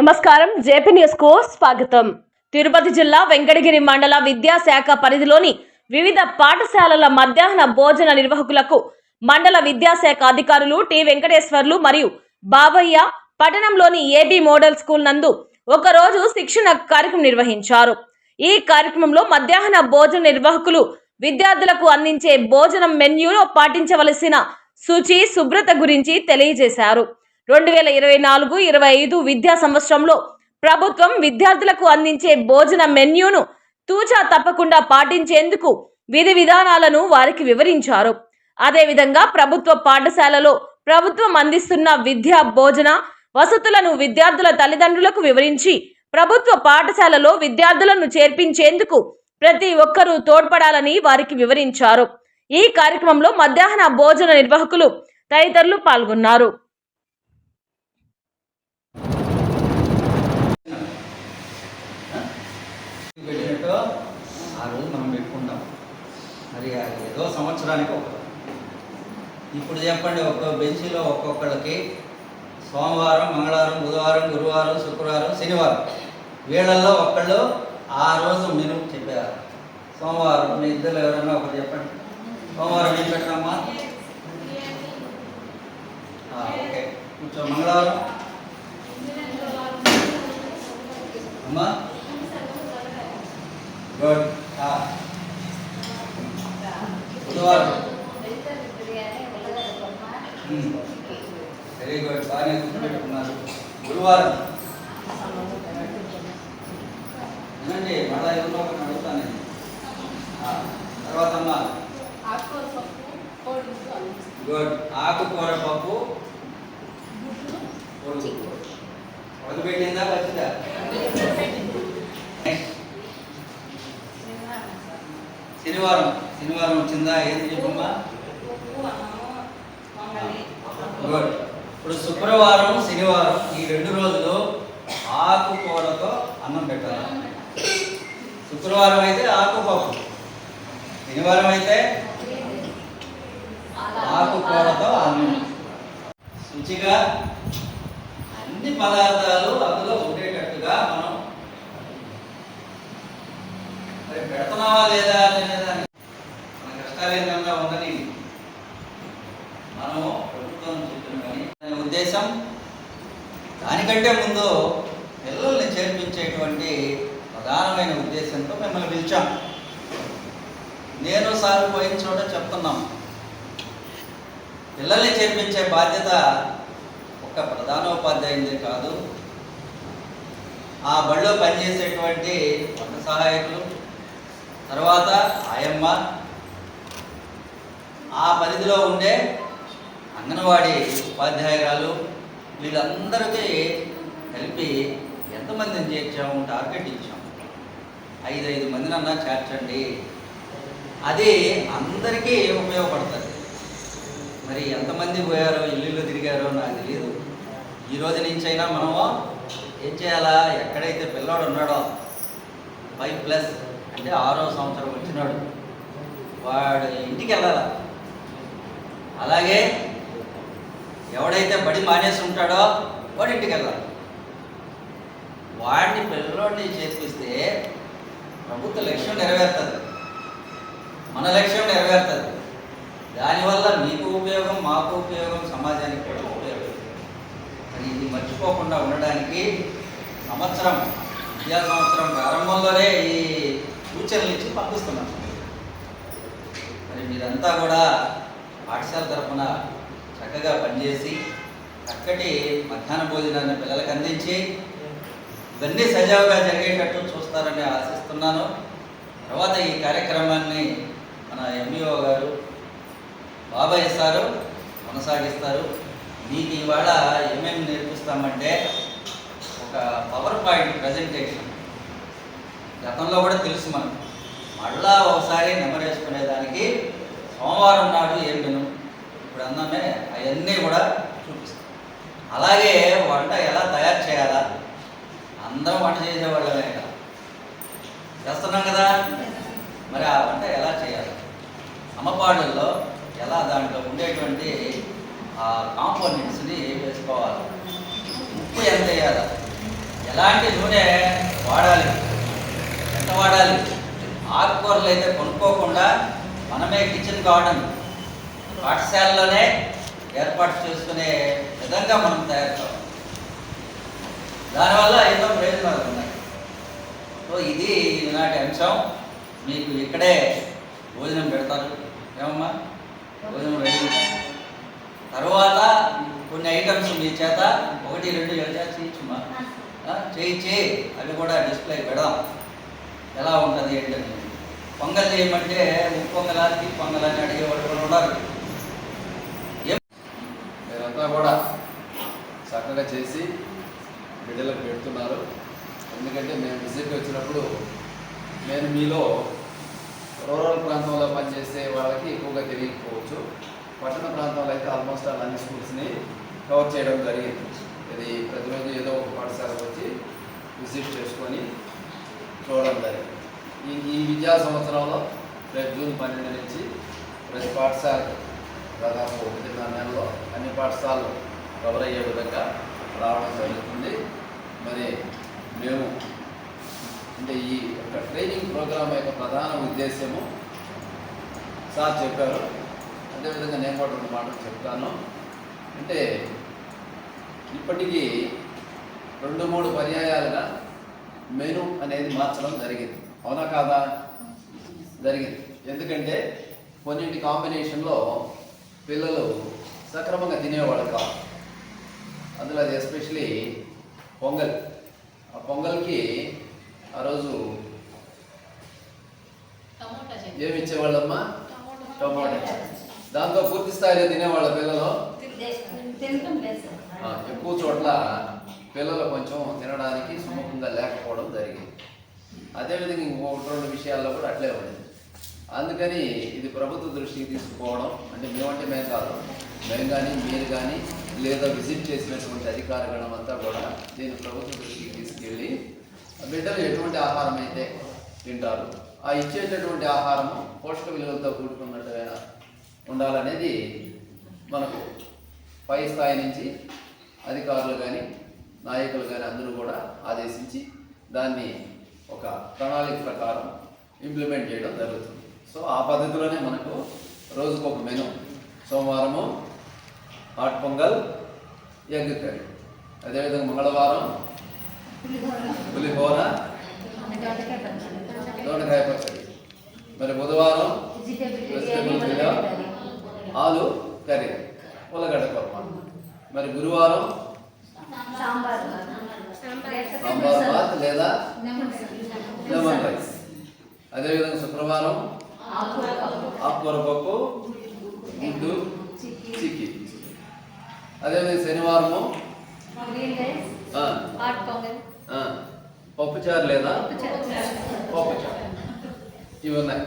నమస్కారం. జేపీ న్యూస్కు స్వాగతం. తిరుపతి జిల్లా వెంకటగిరి మండల విద్యాశాఖ పరిధిలోని వివిధ పాఠశాలల మధ్యాహ్న భోజన నిర్వాహకులకు మండల విద్యాశాఖ అధికారులు టి వెంకటేశ్వర్లు మరియు బాబయ్య పట్టణంలోని ఏబీ మోడల్ స్కూల్ నందు ఒకరోజు శిక్షణ కార్యక్రమం నిర్వహించారు. ఈ కార్యక్రమంలో మధ్యాహ్న భోజన నిర్వాహకులు విద్యార్థులకు అందించే భోజనం మెన్యూలో పాటించవలసిన శుచి శుభ్రత గురించి తెలియజేశారు. రెండు వేల ఇరవై నాలుగు ఇరవై ఐదు విద్యా సంవత్సరంలో ప్రభుత్వం విద్యార్థులకు అందించే భోజన మెన్యూను తూచా తప్పకుండా పాటించేందుకు విధి విధానాలను వారికి వివరించారు. అదేవిధంగా ప్రభుత్వ పాఠశాలలో ప్రభుత్వం అందిస్తున్న విద్యా భోజన వసతులను విద్యార్థుల తల్లిదండ్రులకు వివరించి ప్రభుత్వ పాఠశాలలో విద్యార్థులను చేర్పించేందుకు ప్రతి ఒక్కరూ తోడ్పడాలని వారికి వివరించారు. ఈ కార్యక్రమంలో మధ్యాహ్న భోజన నిర్వాహకులు తదితరులు పాల్గొన్నారు పెట్టినట్టు ఆ రోజు మనం పెట్టుకుంటాం మరి అది ఏదో సంవత్సరానికి ఒక ఇప్పుడు చెప్పండి ఒక్కొక్క బెంచీలో ఒక్కొక్కళ్ళకి సోమవారం మంగళవారం బుధవారం గురువారం శుక్రవారం శనివారం. వీళ్ళల్లో ఒక్కళ్ళు ఆ రోజు మీరు చెప్పారు. సోమవారం మీ ఇద్దరు ఎవరైనా ఒకరు చెప్పండి. సోమవారం ఏం పెట్టమ్మా ఓకే. కొంచెం మంగళవారం. అమ్మా? గుడ్ బుధవారం వెరీ గుడ్ బాగానే గుర్తుపెట్టుకున్నారు గురువారం వినండి మళ్ళా ఎవరినో ఒకరిని అడుగుతాను నేను. తర్వాత అమ్మా. గుడ్ ఆకుకూర పప్పు. ఉడకబెట్టిందా వచ్చిందా శనివారం. శనివారం వచ్చిందా? ఏది చెప్పమ్మా? గుడ్ ఇప్పుడు శుక్రవారం శనివారం ఈ రెండు రోజులు ఆకుకూరతో అన్నం పెట్టాలి. శుక్రవారం అయితే ఆకుపప్పు శనివారం అయితే ఆకుకూరతో అన్నం. శుచిగా అన్ని పదార్థాలు అందులో ఉండేటట్టుగా మనం మరి పెడుతున్నావా లేదా అనేదాన్ని మన కష్టాలు ఏంటన్నా ఉండని. మనము ప్రభుత్వం చెప్తున్న కానీ దాని ఉద్దేశం? దానికంటే ముందు పిల్లల్ని చేర్పించేటువంటి ప్రధానమైన ఉద్దేశంతో మిమ్మల్ని పిలిచాం. నేను సార్ పోయిన చోట చెప్తున్నాం. పిల్లల్ని చేర్పించే బాధ్యత ఒక ప్రధానోపాధ్యాయునిదే కాదు. ఆ బడిలో పనిచేసేటువంటి వంట సహాయకులు తర్వాత ఆయమ్మ. ఆ పరిధిలో ఉండే అంగన్వాడీ ఉపాధ్యాయురాలు వీళ్ళందరికీ కలిపి ఎంతమందిని చేర్చాము టార్గెట్ ఇచ్చాము. ఐదు ఐదు మందినన్నా చేర్చండి. అది అందరికీ ఉపయోగపడుతుంది. మరి ఎంతమంది పోయారో ఇల్లు తిరిగారో నాకు తెలియదు ఈ రోజు నుంచి అయినా మనము ఏం చేయాలా? ఎక్కడైతే పిల్లోడు ఉన్నాడో ఫైవ్ ప్లస్ అంటే ఆరో సంవత్సరం వచ్చినాడు వాడు ఇంటికి వెళ్ళాలా? అలాగే ఎవడైతే బడి మానేసి ఉంటాడో వాడి ఇంటికి వెళ్ళాలి వాడిని పిల్లోడిని చేర్పిస్తే ప్రభుత్వ లక్ష్యం నెరవేరుతుంది. మన లక్ష్యం నెరవేరుతుంది. దానివల్ల మీకు ఉపయోగం మాకు ఉపయోగం సమాజానికి కూడా ఉపయోగం. అని ఇది మర్చిపోకుండా ఉండడానికి సంవత్సరం విద్యా సంవత్సరం ప్రారంభంలోనే ఈ సూచనలు ఇచ్చి పంపిస్తున్నాం. మరి మీరంతా కూడా పాఠశాల తరఫున చక్కగా పనిచేసి చక్కటి మధ్యాహ్న భోజనాన్ని పిల్లలకు అందించి ఇవన్నీ సజావుగా జరిగేటట్టు చూస్తారని ఆశిస్తున్నాను. తర్వాత ఈ కార్యక్రమాన్ని మన ఎంఈఓ గారు బాబాయ్ సారు కొనసాగిస్తారు. మీకు ఇవాళ ఏమేమి నేర్పిస్తామంటే ఒక పవర్ పాయింట్ ప్రజెంటేషన్. గతంలో కూడా తెలుసు మనం మళ్ళా ఒకసారి నెమరేసుకునేదానికి సోమవారం నాడు ఏం విను ఇప్పుడు అన్నమే అవన్నీ కూడా చూపిస్తాం. అలాగే వంట ఎలా తయారు చేయాలా? అందరం వంట చేసేవాళ్ళమే కదా. చేస్తున్నాం కదా. మరి ఆ వంట ఎలా చేయాలి? అమ్మపాడుల్లో ఎలా దాంట్లో ఉండేటువంటి ఆ కాంపోనెంట్స్ని వేసుకోవాలి? ఉప్పు ఎంత వేయాలి? ఎలాంటి నూనె వాడాలి? ఎంత వాడాలి? ఆకుకూరలు అయితే కొనుక్కోకుండా మనమే కిచెన్ గార్డెన్ పాఠశాలలోనే ఏర్పాటు చేసుకునే విధంగా మనం తయారు కావాలి దానివల్ల ఎన్నో ప్రయోజనాలు ఉన్నాయి. సో ఇది ఈనాటి అంశం. మీకు ఇక్కడే భోజనం పెడతారు. ఏమమ్మా? భోజనం రెడీ. తర్వాత కొన్ని ఐటమ్స్ మీ చేత. ఒకటి రెండు ఎలా చేయొచ్చుమా చేయి చేయించి అవి కూడా డిస్ప్లే పెడదాం. ఎలా ఉంటుంది ఏంటని పొంగల్ చేయమంటే ఉప్పు తీ పొంగల్ అని అడిగేవాళ్ళు కూడా ఉన్నారు ఏం మీరంతా కూడా చక్కగా చేసి బిడ్డలకు పెడుతున్నారు ఎందుకంటే మేము చేసినప్పుడు నేను మీలో రూరల్ ప్రాంతంలో పనిచేసే వాళ్ళకి ఎక్కువగా తెలియకపోవచ్చు. పట్టణ ప్రాంతంలో అయితే ఆల్మోస్ట్ ఆల్ అన్ని స్కూల్స్ని కవర్ చేయడం జరిగింది. ఇది ప్రతిరోజు ఏదో ఒక పాఠశాలకు వచ్చి విజిట్ చేసుకొని చూడడం జరిగింది. ఈ ఈ విద్యా సంవత్సరంలో రేపు జూన్ పన్నెండు నుంచి ప్రతి పాఠశాలకి దాదాపు ఒకటిన్నర నెలలో అన్ని పాఠశాలలు కవర్ అయ్యే విధంగా రావడం జరుగుతుంది. మరి మేము అంటే ఈ యొక్క ట్రైనింగ్ ప్రోగ్రామ్ యొక్క ప్రధాన ఉద్దేశము సార్ చెప్పారు. అదేవిధంగా నేను కూడా రెండు మాటలు చెప్తాను. అంటే ఇప్పటికీ రెండు మూడు పర్యాయాలుగా మెను అనేది మార్చడం జరిగింది. అవునా కాదా? జరిగింది. ఎందుకంటే కొన్నింటి కాంబినేషన్లో పిల్లలు సక్రమంగా తినేవాళ్ళు కాదు. అందులో అది ఎస్పెషలీ పొంగల్. ఆ పొంగల్కి ఆ రోజు. ఏమి ఇచ్చేవాళ్ళమ్మా? టమాటా. దాంతో పూర్తి స్థాయిలో తినేవాళ్ళ పిల్లలు? ఎక్కువ చోట్ల పిల్లలు కొంచెం తినడానికి సుముఖంగా లేకపోవడం జరిగింది. అదేవిధంగా ఇంకొకటి రెండు విషయాల్లో కూడా అట్లే ఉండేది. అందుకని ఇది ప్రభుత్వ దృష్టికి తీసుకుపోవడం అంటే మేమంటే మేము కాదు. మేము కానీ మీరు కానీ లేదా విజిట్ చేసినటువంటి అధికారిగణం అంతా కూడా దీన్ని ప్రభుత్వ దృష్టికి తీసుకెళ్ళి బిడ్డలు ఎటువంటి ఆహారం అయితే తింటారు? ఆ ఇచ్చేటటువంటి ఆహారము పోషక విలువలతో కూడుకున్నట్టుగా ఉండాలనేది మనకు పై స్థాయి నుంచి అధికారులు కానీ నాయకులు కానీ అందరూ కూడా ఆదేశించి దాన్ని ఒక ప్రణాళిక ప్రకారం ఇంప్లిమెంట్ చేయడం జరుగుతుంది. సో ఆ పద్ధతిలోనే మనకు రోజుకు ఒక మెను సోమవారము హాట్ పొంగల్ ఎగ్ కర్రీ. అదేవిధంగా మంగళవారం పులిహోర దొండకాయ పచ్చడి. మరి బుధవారం వెజిటేబుల్. ఆలు కర్రీ ఉల్లగడ్డ కుర్మా మరి గురువారం సాంబార్ బాత్ లేదా లెమన్ రైస్ అదేవిధంగా శుక్రవారం ఆకుకూర పప్పు. గుడ్డు చిక్కీ. అదేవిధంగా శనివారము హాట్ పొంగల్ పప్పుచారు లేదా? పప్పుచారు. ఇవి ఉన్నాయి.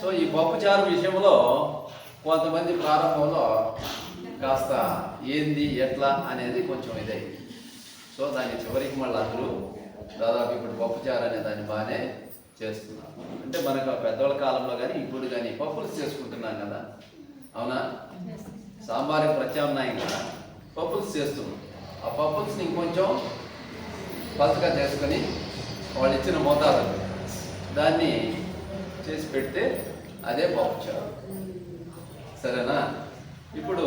సో ఈ పప్పుచారు విషయంలో కొంతమంది ప్రారంభంలో కాస్త ఏంది ఎట్లా అనేది కొంచెం ఇదైంది సో దాని చివరికి మళ్ళీ అందరూ దాదాపు ఇప్పుడు పప్పుచారు అనే దాన్ని బాగానే చేస్తున్నారు. అంటే మనకు ఆ పెద్దవాళ్ళ కాలంలో కానీ ఇప్పుడు కానీ పప్పులు చేసుకుంటున్నాం కదా. అవునా? సాంబార్కి ప్రత్యామ్నాయంగా పప్పుల్స్ చేస్తున్నాం. ఆ పప్పుల్స్ని ఇంకొంచెం పలచగా చేసుకొని వాళ్ళు ఇచ్చిన మోతాదు. దాన్ని చేసి పెడితే అదే బాగుచారు సరేనా? ఇప్పుడు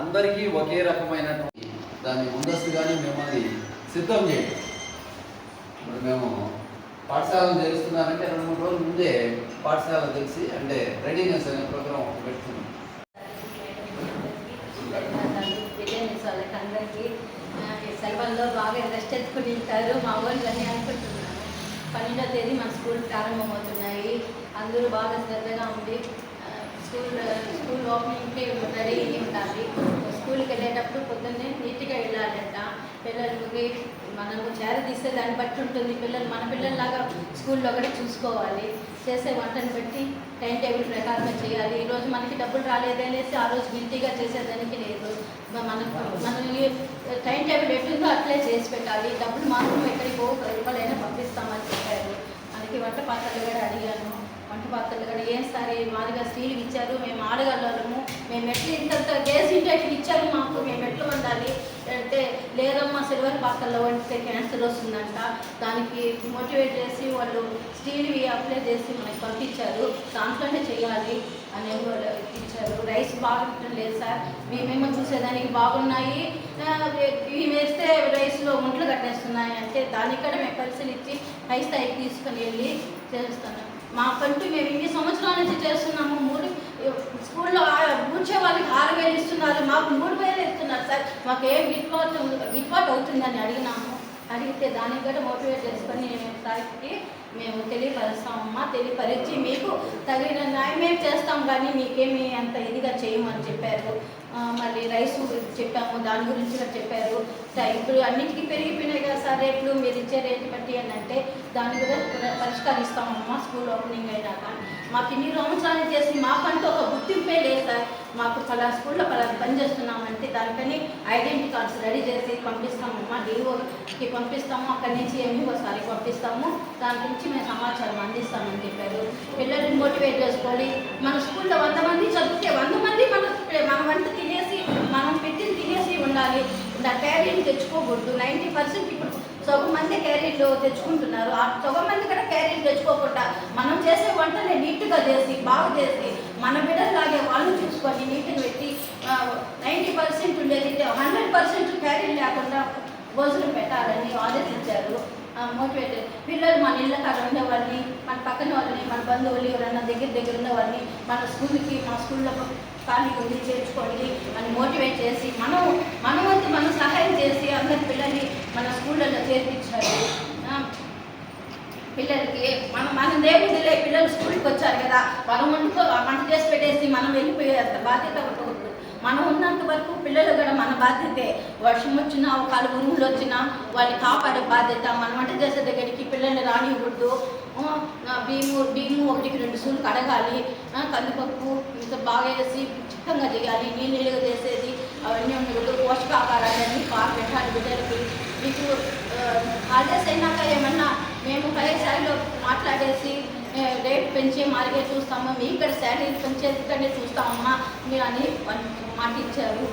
అందరికీ ఒకే రకమైనటువంటి దాన్ని ముందస్తుగానే మిమ్మల్ని సిద్ధం చేయండి. ఇప్పుడు మేము పాఠశాలను తెలుస్తున్నారంటే రెండు మూడు రోజుల ముందే పాఠశాల తెలిసి అంటే రెడీనెస్ అనే ప్రోగ్రామ్ ఒకటి పెడుతున్నాం బిర్యానీ వాళ్ళకి అందరికీ ఆ, బాగా రెస్ట్ ఎత్తుకుని ఉంటారు. మా వాళ్ళు అని అనుకుంటున్నాను. పన్నెండో తేదీ మన స్కూల్ ప్రారంభమవుతున్నాయి. అందరూ బాగా శ్రద్ధగా ఉండి స్కూల్ స్కూల్ ఓపెనింగ్కి రెడీ ఉండాలి. స్కూల్కి వెళ్ళేటప్పుడు పొద్దున్నే నీట్గా వెళ్ళాలంట. పిల్లలకి మనము చేరదీస్తే దాన్ని బట్టి ఉంటుంది. పిల్లలు మన పిల్లల్లాగా స్కూల్లో కూడా చూసుకోవాలి. చేసే వంటను బట్టి టైం టేబుల్ ప్రకారంగా చేయాలి. ఈరోజు మనకి డబ్బులు రాలేదనేసి ఆ రోజు గిల్టీగా చేసేదానికి లేదు. మనకు మనం టైం టేబుల్ ఎట్లుందో అట్లే చేసి పెట్టాలి. డబ్బులు మాత్రం ఎక్కడికి పోవు పది రూపాయలైనా పంపిస్తామని చెప్పారు. మనకి వంట పాత్రలు కూడా అడిగాను. వంట పాత్రలు కూడా ఏం సార్ మాదిగా మాదిరిగా ఇచ్చారు మేము ఆడగలము మేము ఎట్లా ఇంత గ్యాస్ ఇంటి ఇచ్చారు మాకు? మేము ఎట్లా ఉండాలి? అంటే లేదమ్మా సిల్వర్ పాత్రలో వండితే క్యాన్సర్ వస్తుందంట. దానికి మోటివేట్ చేసి వాళ్ళు స్టీల్వి అప్లై చేసి మనకి పంపించారు. దాంట్లోనే చేయాలి అని వాళ్ళు ఇచ్చారు. రైస్ బాగుంటం లేదు సార్. మేమేమో చూసేదానికి బాగున్నాయి. ఇవి వేస్తే రైస్లో ముంట్లు కట్టేస్తున్నాయి అంటే దానికి కూడా మేము పరిశీలించి హై స్థాయికి తీసుకొని వెళ్ళి చేస్తాను. మాకంటూ మేము ఇన్ని సంవత్సరాల నుంచి చేస్తున్నాము. మూడు స్కూల్లో కూర్చే వాళ్ళకి ఆరు వేలు ఇస్తున్నారు. మాకు మూడు వేలు ఇస్తున్నారు సార్. మాకు ఏ గిట్టుబాటు గిట్టుబాటు అవుతుందని అడిగినాము. అడిగితే దానికి కూడా మోటివేట్ చేసుకొని మేము సార్కి మేము తెలియపరుస్తామమ్మా తెలియపరిచి మీకు తగిన న్యాయం చేస్తాం కానీ మీకేమి అంత ఇదిగా చేయమని చెప్పారు. మళ్ళీ రైస్ గురించి చెప్పాము దాని గురించి కూడా చెప్పారు. ఇప్పుడు అన్నిటికీ పెరిగిపోయినాయి కదా సార్ రేట్లు మీరు ఇచ్చే రేటు బట్టి అని అంటే దాన్ని కూడా పరిష్కరిస్తామమ్మా స్కూల్ ఓపెనింగ్ అయినాక. మాకు ఇన్ని సంవత్సరాలు చేసి మాకంటూ మాకు పలా స్కూల్లో పలా పని చేస్తున్నామంటే దానికని ఐడెంటిటీ కార్డ్స్ రెడీ చేసి పంపిస్తామమ్మా డిఓకి పంపిస్తాము. అక్కడి నుంచి ఎంఈఓ సారికి పంపిస్తాము. దాని గురించి మేము సమాచారం అందిస్తామని చెప్పారు. పిల్లల్ని మోటివేట్ చేసుకోవాలి మన స్కూల్లో వంద మంది చదివితే వంద మంది మన మన వంట తినేసి మనం పెట్టింది తినేసి ఉండాలి. దాని క్యారీని తెచ్చుకోకూడదు. నైంటీ పర్సెంట్ ఇప్పుడు సగం మంది క్యారీలు తెచ్చుకుంటున్నారు. ఆ సగం మంది కూడా క్యారీలు తెచ్చుకోకుండా మనం చేసే వంటని నీట్గా చేసి బాగా చేసి మన బిడ్డలాగే వాళ్ళు చూసుకొని నీట్గా పెట్టి నైంటీ పర్సెంట్ ఉండేది హండ్రెడ్ పర్సెంట్ క్యారీలు లేకుండా భోజనం పెట్టాలని ఆలోచించారు మోటివేట్ పిల్లలు మన ఇళ్ళ కాడ ఉండేవాళ్ళని మన పక్కన వాళ్ళని మన బంధువులు ఎవరన్నా దగ్గర దగ్గర ఉన్నవాళ్ళని మన స్కూల్కి మా స్కూల్లో ఖాళీ ఉంది చేర్చుకోండి అని మోటివేట్ చేసి మనం మన వంతు మనం సహాయం చేసి అందరి పిల్లల్ని మన స్కూళ్ళల్లో చేర్పించారు పిల్లలకి మనం మనం దేవుడిలే పిల్లలు స్కూల్కి వచ్చారు కదా మనం వండుకో వంట చేసి పెట్టేసి మనం వెళ్ళిపోయే అంత బాధ్యత ఉండకూడదు మనం ఉన్నంత వరకు పిల్లలు కూడా మన బాధ్యతే. వర్షం వచ్చినా ఒక ఉరుములు వచ్చినా వాళ్ళని కాపాడే బాధ్యత. మనం వంట చేసే దగ్గరికి పిల్లల్ని రానివ్వకూడదు ఆ, బియ్యము బియ్యము ఒకటికి రెండు సూలు కడగాలి. కందిపప్పు ఇంత బాగా వేసి చిక్కంగా చేయాలి. నీళ్ళు నీళ్ళుగా చేసేది అవన్నీ ఉండకూడదు. పోషకాహారాలన్నీ బాగా పెట్టాలి బిడ్డలకి. మీకు హాలిడేస్ అయినాక ఏమన్నా మేము పై స్థాయిలో మాట్లాడేసి రేట్ పెంచే మార్గే చూస్తాము? మీ ఇక్కడ శాలరీ పెంచేది కంటే చూస్తామమ్మా మీరు అని మాట ఇచ్చారు.